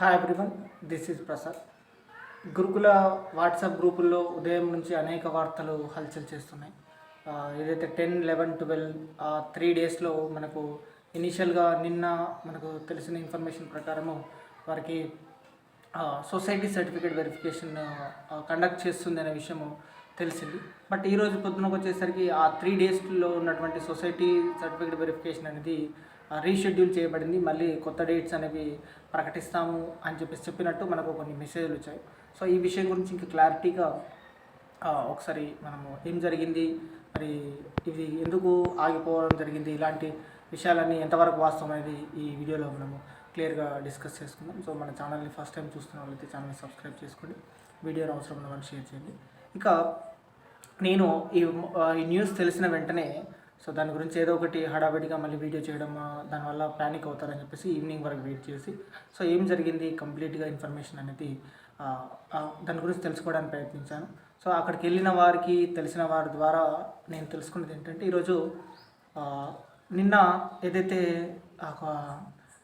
Hi everyone this is Prasad Gurukula WhatsApp గ్రూపుల్లో ఉదయం నుంచి అనేక వార్తలు హల్చల్ చేస్తున్నాయి. ఏదైతే టెన్ లెవెన్ ట్వెల్వ్ త్రీ డేస్లో మనకు ఇనీషియల్గా నిన్న మనకు తెలిసిన ఇన్ఫర్మేషన్ ప్రకారము వారికి సొసైటీ సర్టిఫికేట్ వెరిఫికేషన్ కండక్ట్ చేస్తుంది అనే విషయము తెలిసింది. బట్ ఈరోజు పొద్దునకు వచ్చేసరికి ఆ త్రీ డేస్లో ఉన్నటువంటి సొసైటీ సర్టిఫికేట్ వెరిఫికేషన్ అనేది రీషెడ్యూల్ చేయబడింది. మళ్ళీ కొత్త డేట్స్ అనేవి ప్రకటిస్తాము అని చెప్పేసి చెప్పినట్టు మనకు కొన్ని మెసేజ్లు వచ్చాయి. సో ఈ విషయం గురించి ఇంకా క్లారిటీగా ఒకసారి మనము ఏం జరిగింది? మరి ఇది ఎందుకు ఆగిపోవడం జరిగింది? ఇలాంటి విషయాలన్నీ ఎంతవరకు వాస్తవం అనేది ఈ వీడియోలో మనము క్లియర్గా డిస్కస్ చేసుకుందాం. సో మన ఛానల్ని ఫస్ట్ టైం చూస్తున్న వాళ్ళైతే ఛానల్ని సబ్స్క్రైబ్ చేసుకోండి. వీడియోని అవసరం ఉన్న వాళ్ళు షేర్ చేయండి. ఇక నేను ఈ న్యూస్ తెలిసిన వెంటనే సో దాని గురించి ఏదో ఒకటి హడావిడిగా మళ్ళీ వీడియో చేయడం దానివల్ల ప్యానిక్ అవుతారని చెప్పేసి ఈవినింగ్ వరకు వెయిట్ చేసి సో ఏం జరిగింది కంప్లీట్గా ఇన్ఫర్మేషన్ అనేది దాని గురించి తెలుసుకోవడానికి ప్రయత్నించాను. సో అక్కడికి వెళ్ళిన వారికి తెలిసిన వారి ద్వారా నేను తెలుసుకున్నది ఏంటంటే ఈరోజు నిన్న ఏదైతే ఒక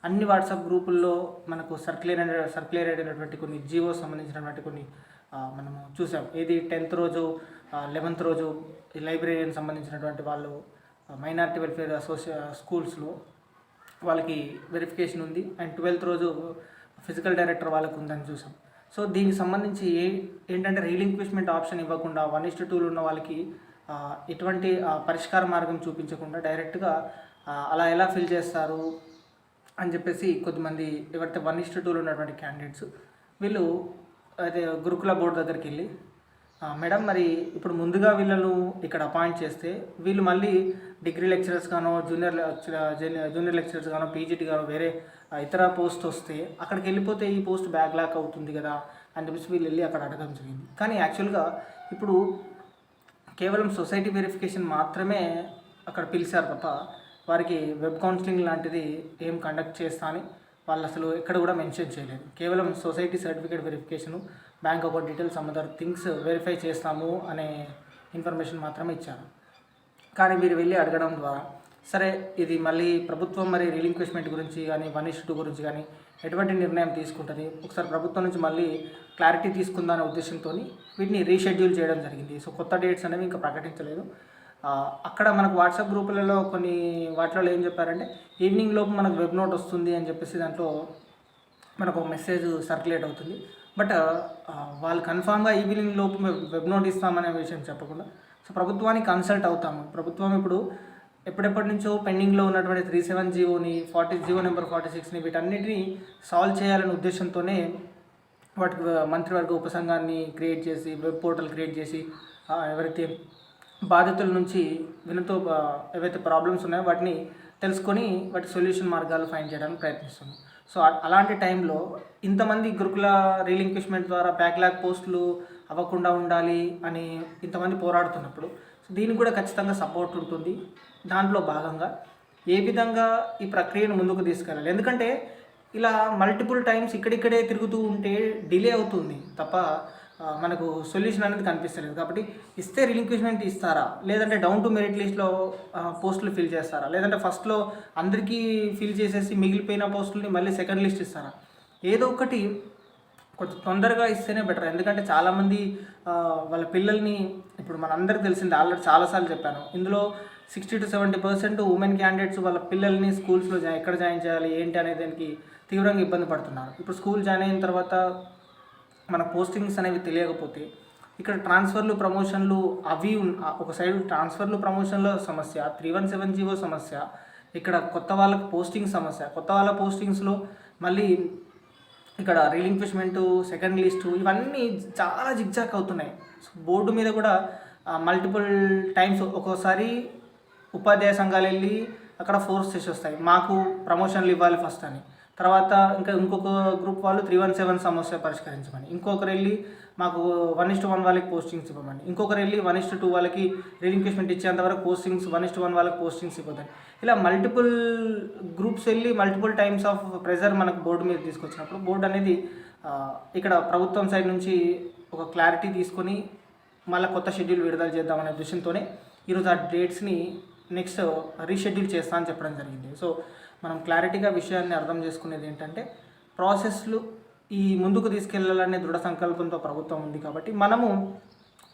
అన్ని వాట్సాప్ గ్రూపుల్లో మనకు సర్క్యులేట్ సర్క్యులేట్ అయినటువంటి కొన్ని జియో సంబంధించినటువంటి కొన్ని మనము చూసాం. ఏది టెన్త్ రోజు లెవెన్త్ రోజు ఈ లైబ్రరీకి సంబంధించినటువంటి వాళ్ళు మైనార్టీ వెల్ఫేర్ అసోసియే స్కూల్స్లో వాళ్ళకి వెరిఫికేషన్ ఉంది. అండ్ ట్వెల్త్ రోజు ఫిజికల్ డైరెక్టర్ వాళ్ళకు ఉందని చూసాం. సో దీనికి సంబంధించి ఏ ఏంటంటే రీలింక్విష్మెంట్ ఆప్షన్ ఇవ్వకుండా వన్ ఇస్ట్ టూలు ఉన్న వాళ్ళకి ఎటువంటి పరిష్కార మార్గం చూపించకుండా డైరెక్ట్గా అలా ఎలా ఫిల్ చేస్తారు అని చెప్పేసి కొద్దిమంది ఎవరైతే వన్ ఇస్ట్ టూలు ఉన్నటువంటి క్యాండిడేట్స్ వీళ్ళు అయితే గురుకుల బోర్డు దగ్గరికి వెళ్ళి మేడం మరి ఇప్పుడు ముందుగా వీళ్ళను ఇక్కడ అపాయింట్ చేస్తే వీళ్ళు మళ్ళీ డిగ్రీ లెక్చరర్స్ గానో జూనియర్ జూనియర్ లెక్చరర్స్ గానో పీజీటీ గానో వేరే ఇతర పోస్ట్ వస్తే అక్కడికి వెళ్ళిపోతే ఈ పోస్ట్ బ్యాక్ లాక్ అవుతుంది కదా అని చెప్పేసి వీళ్ళు వెళ్ళి అక్కడ అడగడం జరిగింది. కానీ యాక్చువల్గా ఇప్పుడు కేవలం సొసైటీ వెరిఫికేషన్ మాత్రమే అక్కడ పిలిచారు తప్ప వారికి వెబ్ కౌన్సిలింగ్ లాంటిది ఏం కండక్ట్ చేస్తా అని వాళ్ళు అసలు ఎక్కడ కూడా మెన్షన్ చేయలేదు. కేవలం society certificate verification bank account details some other things verify చేస్తాము అనే ఇన్ఫర్మేషన్ మాత్రమే ఇచ్చారు. కానీ మీరు వెళ్ళి అడగడం ద్వారా సరే ఇది మళ్ళీ ప్రభుత్వం మరి రీలింక్వెస్ట్మెంట్ గురించి కానీ వన్ ఇష్యూ గురించి కానీ ఎటువంటి నిర్ణయం తీసుకుంటుంది? ఒకసారి ప్రభుత్వం నుంచి మళ్ళీ క్లారిటీ తీసుకుందనే ఉద్దేశంతో వీటిని రీషెడ్యూల్ చేయడం జరిగింది. సో కొత్త డేట్స్ అనేవి ఇంకా ప్రకటించలేదు. అక్కడ మనకు వాట్సాప్ గ్రూపులలో కొన్ని వాటిలో ఏం చెప్పారంటే ఈవినింగ్ లోపు మనకు వెబ్ నోట్ వస్తుంది అని చెప్పేసి దాంట్లో మనకు ఒక మెసేజ్ సర్క్యులేట్ అవుతుంది. బట్ వాళ్ళు కన్ఫామ్గా ఈవినింగ్ లోపు వెబ్ నోట్ ఇస్తామనే విషయం చెప్పకుండా సో ప్రభుత్వానికి కన్సల్ట్ అవుతాము. ప్రభుత్వం ఇప్పుడు ఎప్పుడెప్పటి నుంచో పెండింగ్లో ఉన్నటువంటి త్రీ సెవెన్ జీవోని ఫార్టీ జీవో నెంబర్ ఫార్టీ సిక్స్ని వీటన్నిటిని సాల్వ్ చేయాలనే ఉద్దేశంతోనే వాటికి మంత్రివర్గ ఉపసంఘాన్ని క్రియేట్ చేసి వెబ్ పోర్టల్ క్రియేట్ చేసి ఎవరైతే బాధితుల నుంచి వినతో ఏవైతే ప్రాబ్లమ్స్ ఉన్నాయో వాటిని తెలుసుకొని వాటి సొల్యూషన్ మార్గాలు ఫైండ్ చేయడానికి ప్రయత్నిస్తుంది సో అలాంటి టైంలో ఇంతమంది గురుకుల రీలింక్విష్మెంట్ ద్వారా బ్యాక్లాగ్ పోస్టులు అవ్వకుండా ఉండాలి అని ఇంతమంది పోరాడుతున్నప్పుడు సో దీనికి కూడా ఖచ్చితంగా సపోర్ట్ ఉంటుంది. దాంట్లో భాగంగా ఏ విధంగా ఈ ప్రక్రియను ముందుకు తీసుకెళ్ళాలి? ఎందుకంటే ఇలా మల్టిపుల్ టైమ్స్ ఇక్కడిక్కడే తిరుగుతూ ఉంటే డిలే అవుతుంది తప్ప మనకు సొల్యూషన్ అనేది కనిపిస్తలేదు. కాబట్టి ఇస్తే రిలింక్విష్మెంట్ ఇస్తారా? లేదంటే డౌన్ టు మెరిట్ లిస్ట్లో పోస్టులు ఫిల్ చేస్తారా? లేదంటే ఫస్ట్లో అందరికీ ఫిల్ చేసేసి మిగిలిపోయిన పోస్టులని మళ్ళీ సెకండ్ లిస్ట్ ఇస్తారా? ఏదో ఒకటి కొంచెం తొందరగా ఇస్తేనే బెటర్. ఎందుకంటే చాలామంది వాళ్ళ పిల్లల్ని ఇప్పుడు మనందరికీ తెలిసింది ఆల్రెడీ చాలాసార్లు చెప్పాను. ఇందులో sixty to seventy percent women candidates వాళ్ళ పిల్లల్ని స్కూల్స్లో ఎక్కడ జాయిన్ చేయాలి ఏంటి అనే దానికి తీవ్రంగా ఇబ్బంది పడుతున్నారు. ఇప్పుడు స్కూల్ జాయిన్ అయిన తర్వాత మన పోస్టింగ్స్ అనేవి తెలియకపోతే ఇక్కడ ట్రాన్స్ఫర్లు ప్రమోషన్లు అవి ఒక సైడ్ ట్రాన్స్ఫర్లు ప్రమోషన్ల సమస్య త్రీ వన్ సెవెన్ జీవో సమస్య ఇక్కడ కొత్త వాళ్ళకి పోస్టింగ్ సమస్య. కొత్త వాళ్ళ పోస్టింగ్స్లో మళ్ళీ ఇక్కడ రీలింక్విష్మెంటు సెకండ్ లిస్టు ఇవన్నీ చాలా జిగ్జాక్ అవుతున్నాయి. బోర్డు మీద కూడా మల్టిపుల్ టైమ్స్ ఒక్కోసారి ఉపాధ్యాయ సంఘాలు వెళ్ళి అక్కడ ఫోర్స్ చేసి వస్తాయి. మాకు ప్రమోషన్లు ఇవ్వాలి ఫస్ట్ అని. తర్వాత ఇంకా ఇంకొక గ్రూప్ వాళ్ళు త్రీ వన్ సెవెన్ సమస్య పరిష్కరించమని. ఇంకొకరు వెళ్ళి మాకు వన్ ఇస్ట్ వన్ వాళ్ళకి పోస్టింగ్స్ ఇవ్వమని. ఇంకొకరు వెళ్ళి వన్ ఇస్ట్ టూ వాళ్ళకి రీలింక్విష్మెంట్ ఇచ్చేంత వరకు postings one is to one వాళ్ళకి పోస్టింగ్స్ ఇవ్వదని. ఇలా మల్టిపుల్ గ్రూప్స్ వెళ్ళి మల్టిపుల్ టైమ్స్ ఆఫ్ ప్రెజర్ మనకు బోర్డు మీద తీసుకొచ్చినప్పుడు బోర్డు అనేది ఇక్కడ ప్రభుత్వం సైడ్ నుంచి ఒక క్లారిటీ తీసుకొని మళ్ళీ కొత్త షెడ్యూల్ విడుదల చేద్దామనే ఉద్దేశంతోనే ఈరోజు ఆ డేట్స్ని నెక్స్ట్ రీషెడ్యూల్ చేస్తా అని చెప్పడం జరిగింది. సో మనం క్లారిటీగా విషయాన్ని అర్థం చేసుకునేది ఏంటంటే ప్రాసెస్లు ఈ ముందుకు తీసుకెళ్ళాలనే దృఢ సంకల్పంతో ప్రభుత్వం ఉంది కాబట్టి మనము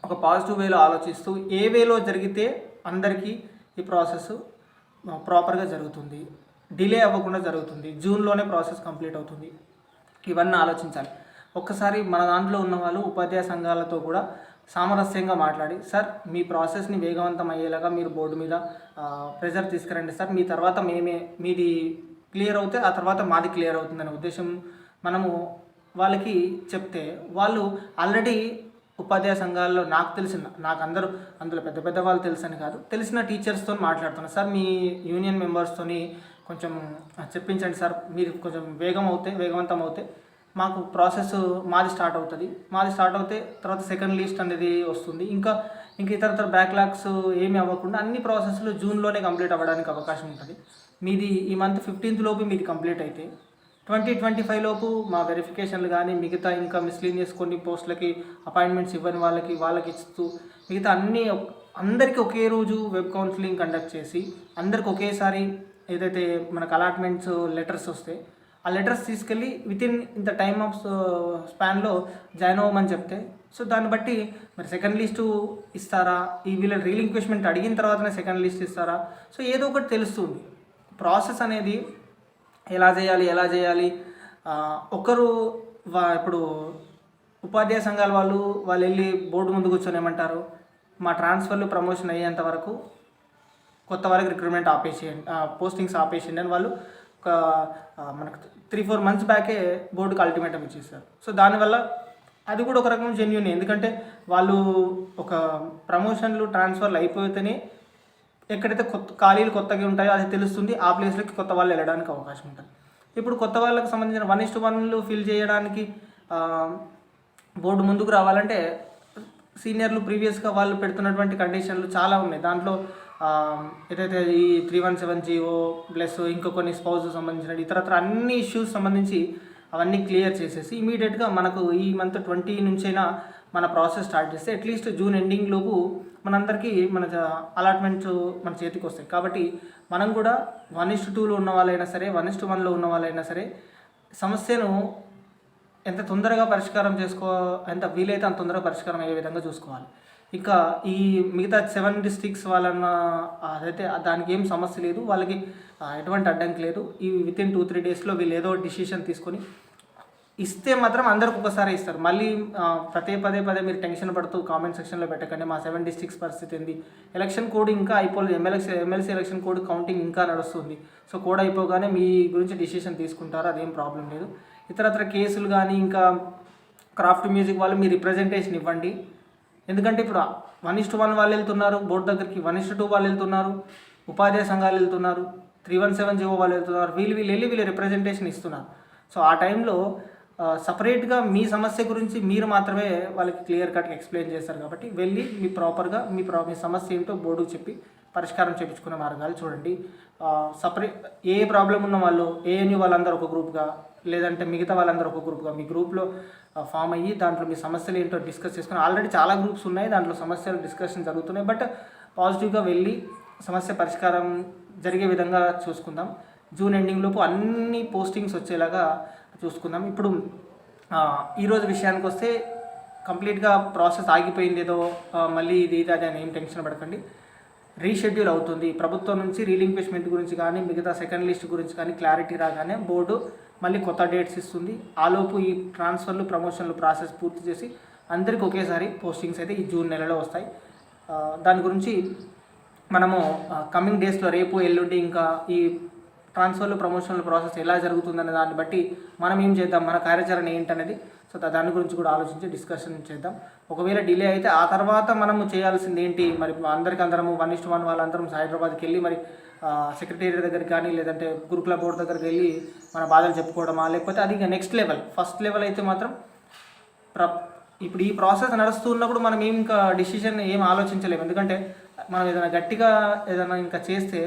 ఒక పాజిటివ్ వేలో ఆలోచిస్తూ ఏ వేలో జరిగితే అందరికీ ఈ ప్రాసెస్ ప్రాపర్గా జరుగుతుంది. డిలే అవ్వకుండా జరుగుతుంది. జూన్లోనే ప్రాసెస్ కంప్లీట్ అవుతుంది. ఇవన్నీ ఆలోచించాలి. ఒక్కసారి మన దాంట్లో ఉన్న వాళ్ళు ఉపాధ్యాయ సంఘాలతో కూడా సామరస్యంగా మాట్లాడి సార్ మీ ప్రాసెస్ని వేగవంతం అయ్యేలాగా మీరు బోర్డు మీద ప్రెజర్ తీసుకురండి సార్. మీ తర్వాత మేమే మీది క్లియర్ అవుతే ఆ తర్వాత మాది క్లియర్ అవుతుందనే ఉద్దేశం మనము వాళ్ళకి చెప్తే వాళ్ళు ఆల్రెడీ ఉపాధ్యాయ సంఘాల్లో నాకు తెలిసిన నాకు అందరూ అందులో పెద్ద పెద్ద వాళ్ళు తెలుసని కాదు తెలిసిన టీచర్స్తో మాట్లాడుతున్నాను సార్ మీ యూనియన్ మెంబర్స్తోని కొంచెం చెప్పించండి సార్. మీరు కొంచెం వేగం అవుతే వేగవంతం అవుతే మాకు ప్రాసెస్ మాది స్టార్ట్ అవుతుంది. మాది స్టార్ట్ అవుతే తర్వాత సెకండ్ లిస్ట్ అనేది వస్తుంది. ఇంకా ఇంకా ఇతర ఇతర బ్యాక్లాగ్స్ ఏమి అవ్వకుండా అన్ని ప్రాసెస్లు జూన్లోనే కంప్లీట్ అవ్వడానికి అవకాశం ఉంటుంది. మీది ఈ మంత్ ఫిఫ్టీన్త్ లోపు మీది కంప్లీట్ అయితే ట్వంటీ ట్వంటీ ఫైవ్ లోపు మా వెరిఫికేషన్లు కానీ మిగతా ఇంకా మిస్లీనియస్ కొన్ని పోస్టులకి అపాయింట్మెంట్స్ ఇవ్వని వాళ్ళకి వాళ్ళకి ఇస్తూ మిగతా అన్ని అందరికీ ఒకే రోజు వెబ్ కౌన్సిలింగ్ కండక్ట్ చేసి అందరికి ఒకేసారి ఏదైతే మనకు అలాట్మెంట్స్ లెటర్స్ వస్తే ఆ లెటర్స్ తీసుకెళ్ళి వితిన్ ఇన్ ఇంత టైమ్ ఆఫ్ స్పాన్లో జాయిన్ అవ్వమని చెప్తే సో దాన్ని బట్టి మరి సెకండ్ లిస్టు ఇస్తారా? ఈ వీళ్ళ రీలింక్విష్మెంట్ అడిగిన తర్వాతనే సెకండ్ లిస్ట్ ఇస్తారా? సో ఏదో ఒకటి తెలుస్తుంది. ప్రాసెస్ అనేది ఎలా చేయాలి ఎలా చేయాలి? ఒకరు వా ఇప్పుడు ఉపాధ్యాయ సంఘాల వాళ్ళు వాళ్ళు వెళ్ళి బోర్డు ముందు కూర్చొని ఏమంటారు? మా ట్రాన్స్ఫర్లు ప్రమోషన్ అయ్యేంత వరకు కొత్త వరకు రిక్రూట్మెంట్ ఆపేసేయండి పోస్టింగ్స్ ఆపేసేయండి అని వాళ్ళు ఒక మనకు త్రీ ఫోర్ మంత్స్ బ్యాకే బోర్డుకి అల్టిమేటం ఇచ్చేస్తారు సో దానివల్ల అది కూడా ఒక రకం జెన్యున్ ఎందుకంటే వాళ్ళు ఒక ప్రమోషన్లు ట్రాన్స్ఫర్లు అయిపోతేనే ఎక్కడైతే కొత్త ఖాళీలు కొత్తగా ఉంటాయో అది తెలుస్తుంది ఆ ప్లేస్లోకి కొత్త వాళ్ళు వెళ్ళడానికి అవకాశం ఉంటుంది. ఇప్పుడు కొత్త వాళ్ళకి సంబంధించిన వన్ ఇస్టు వన్లు ఫిల్ చేయడానికి బోర్డు ముందుకు రావాలంటే సీనియర్లు ప్రీవియస్గా వాళ్ళు పెడుతున్నటువంటి కండిషన్లు చాలా ఉన్నాయి. దాంట్లో ఏదైతే ఈ three one seven GO plus ఇంకో కొన్ని స్పౌజ్ సంబంధించిన ఇతరత్ర అన్ని ఇష్యూస్ సంబంధించి అవన్నీ క్లియర్ చేసేసి ఇమీడియట్గా మనకు ఈ మంత్ ట్వంటీ నుంచైనా మన ప్రాసెస్ స్టార్ట్ చేస్తే అట్లీస్ట్ జూన్ ఎండింగ్ లోపు మనందరికీ మన అలాట్మెంట్స్ మన చేతికి వస్తాయి. కాబట్టి మనం కూడా వన్ ఇస్ టూలో ఉన్న వాళ్ళైనా సరే వన్ ఇస్ వన్లో ఉన్న వాళ్ళైనా సరే సమస్యను ఎంత తొందరగా పరిష్కారం చేసుకో ఎంత వీలైతే అంత తొందరగా పరిష్కారం అయ్యే విధంగా చూసుకోవాలి. ఇంకా ఈ మిగతా సెవెన్ డిస్ట్రిక్ట్స్ వాళ్ళన్న అదైతే దానికి ఏం సమస్య లేదు. వాళ్ళకి ఎటువంటి అడ్డంకి లేదు. ఈ విత్ ఇన్ టూ త్రీ డేస్లో వీళ్ళు ఏదో డిసిషన్ తీసుకొని ఇస్తే మాత్రం అందరికి ఒకసారి ఇస్తారు. మళ్ళీ ప్రతి పదే పదే మీరు టెన్షన్ పడుతూ కామెంట్ సెక్షన్లో పెట్టకండి. మా సెవెన్ డిస్ట్రిక్ట్స్ పరిస్థితి ఏంది? ఎలక్షన్ కోడ్ ఇంకా అయిపోలేదు MLC MLC election code counting ఇంకా నడుస్తుంది. సో కోడ్ అయిపోగానే మీ గురించి డిసిషన్ తీసుకుంటారు. అదేం ప్రాబ్లం లేదు. ఇతరత్ర కేసులు కానీ ఇంకా క్రాఫ్ట్ మ్యూజిక్ వాళ్ళు మీ రిప్రజెంటేషన్ ఇవ్వండి. ఎందుకంటే ఇప్పుడు వన్ ఇస్ట్ వన్ వాళ్ళు వెళ్తున్నారు బోర్డు దగ్గరికి వన్ ఇస్ట్ టూ వాళ్ళు వెళ్తున్నారు ఉపాధ్యాయ సంఘాలు వెళ్తున్నారు త్రీ వన్ సెవెన్ జీవో వాళ్ళు వెళ్తున్నారు వీళ్ళు వీళ్ళు వెళ్ళి వీళ్ళు రిప్రజెంటేషన్ ఇస్తున్నారు. సో ఆ టైంలో సపరేట్గా మీ సమస్య గురించి మీరు మాత్రమే వాళ్ళకి క్లియర్ కట్గా ఎక్స్ప్లెయిన్ చేస్తారు కాబట్టి వెళ్ళి మీ ప్రాపర్గా మీ ప్రా మీ సమస్య ఏంటో బోర్డుకు చెప్పి పరిష్కారం చేయించుకునే మార్గాలు చూడండి. సపరేట్ ఏ ప్రాబ్లం ఉన్న వాళ్ళు ఏఎన్యూ వాళ్ళందరూ ఒక గ్రూప్గా లేదంటే మిగతా వాళ్ళందరూ ఒక గ్రూప్గా మీ గ్రూప్లో ఫామ్ అయ్యి దాంట్లో మీ సమస్యలు ఏంటో డిస్కస్ చేసుకుని ఆల్రెడీ చాలా గ్రూప్స్ ఉన్నాయి దాంట్లో సమస్యలు డిస్కషన్ జరుగుతున్నాయి బట్ పాజిటివ్గా వెళ్ళి సమస్య పరిష్కారం జరిగే విధంగా చూసుకుందాం. జూన్ ఎండింగ్ లోపు అన్ని పోస్టింగ్స్ వచ్చేలాగా చూసుకుందాం. ఇప్పుడు ఈరోజు విషయానికి వస్తే కంప్లీట్గా ప్రాసెస్ ఆగిపోయింది ఏదో మళ్ళీ ఇది ఇది అది అని ఏం టెన్షన్ పడకండి. రీషెడ్యూల్ అవుతుంది. ప్రభుత్వం నుంచి రీలింక్విష్మెంట్ గురించి కానీ మిగతా సెకండ్ లిస్ట్ గురించి కానీ క్లారిటీ రాగానే బోర్డు మళ్ళీ కొత్త డేట్స్ ఇస్తుంది. ఆలోపు ఈ ట్రాన్స్ఫర్లు ప్రమోషన్లు ప్రాసెస్ పూర్తి చేసి అందరికి ఒకేసారి పోస్టింగ్స్ అయితే ఈ జూన్ నెలలో వస్తాయి. దాని గురించి మనము కమింగ్ డేస్లో రేపు ఎల్లుండి ఇంకా ఈ ట్రాన్స్ఫర్లు ప్రమోషన్ల ప్రాసెస్ ఎలా జరుగుతుందనే దాన్ని బట్టి మనం ఏం చేద్దాం మన కార్యాచరణ ఏంటనేది. సో దాని గురించి కూడా ఆలోచించి డిస్కషన్ చేద్దాం. ఒకవేళ డిలే అయితే ఆ తర్వాత మనము చేయాల్సింది ఏంటి? మరి అందరికి అందరము వన్ ఇస్ట్ వన్ వాళ్ళందరం హైదరాబాద్కి వెళ్ళి మరి సెక్రటేరియట్ దగ్గరికి కానీ లేదంటే గురుకుల బోర్డు దగ్గరికి వెళ్ళి మన బాధలు చెప్పుకోవడమా? లేకపోతే అది నెక్స్ట్ లెవెల్. ఫస్ట్ లెవెల్ అయితే మాత్రం ప్ర ఇప్పుడు ఈ ప్రాసెస్ నడుస్తున్నప్పుడు మనం ఏం ఇంకా డిసిషన్ ఏం ఆలోచించలేము. ఎందుకంటే మనం ఏదైనా గట్టిగా ఏదైనా ఇంకా చేస్తే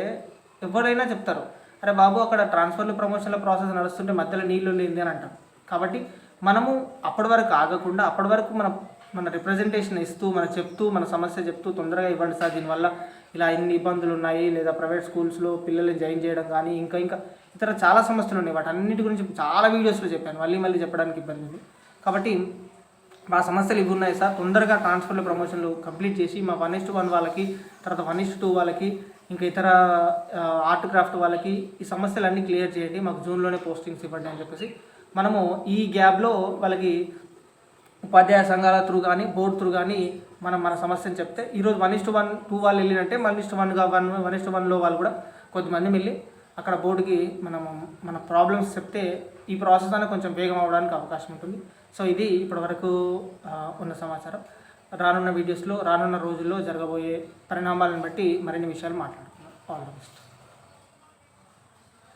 ఎవరైనా చెప్తారు. అరే బాబు అక్కడ ట్రాన్స్ఫర్లు ప్రమోషన్ల ప్రాసెస్ నడుస్తుంటే మధ్యలో నీళ్ళు లేని అని అంటాం కాబట్టి మనము అప్పటి వరకు ఆగకుండా అప్పటి వరకు మన మన రిప్రజెంటేషన్ ఇస్తూ మన చెప్తూ మన సమస్య చెప్తూ తొందరగా ఇవ్వండి సార్. దీనివల్ల ఇలా ఇన్ని ఇబ్బందులు ఉన్నాయి లేదా ప్రైవేట్ స్కూల్స్లో పిల్లల్ని జాయిన్ చేయడం కానీ ఇంకా ఇంకా ఇతర చాలా సమస్యలు ఉన్నాయి. వాటి అన్నిటి గురించి చాలా వీడియోస్లో చెప్పాను. మళ్ళీ మళ్ళీ చెప్పడానికి ఇబ్బంది ఉంది. కాబట్టి మా సమస్యలు ఇవి ఉన్నాయి సార్. తొందరగా ట్రాన్స్ఫర్లు ప్రమోషన్లు కంప్లీట్ చేసి మా వన్ ఇస్ వన్ వాళ్ళకి తర్వాత వన్ ఇస్ టూ వాళ్ళకి ఇంకా ఇతర ఆర్ట్ క్రాఫ్ట్ వాళ్ళకి ఈ సమస్యలన్నీ క్లియర్ చేయండి మాకు జూన్లోనే పోస్టింగ్స్ ఇవ్వండి అని చెప్పేసి. మనము ఈ గ్యాప్లో వాళ్ళకి ఉపాధ్యాయ సంఘాల త్రూ కానీ బోర్డు త్రూ కానీ మనం మన సమస్యను చెప్తే ఈరోజు వన్ ఇస్ వన్ టూ వాళ్ళు వెళ్ళినట్టే వన్ ఇస్టు వన్గా వన్ వన్ ఇస్టు వన్లో వాళ్ళు కూడా కొద్దిమంది వెళ్ళి అక్కడ బోర్డుకి మనం మన ప్రాబ్లమ్స్ చెప్తే ఈ ప్రాసెస్ అనేది కొంచెం వేగం అవడానికి అవకాశం ఉంటుంది. సో ఇది ఇప్పటివరకు ఉన్న సమాచారం. రానున్న వీడియోస్లో రానున్న రోజుల్లో జరగబోయే పరిణామాలను బట్టి మరిన్ని విషయాలు మాట్లాడుకుందాం. All the best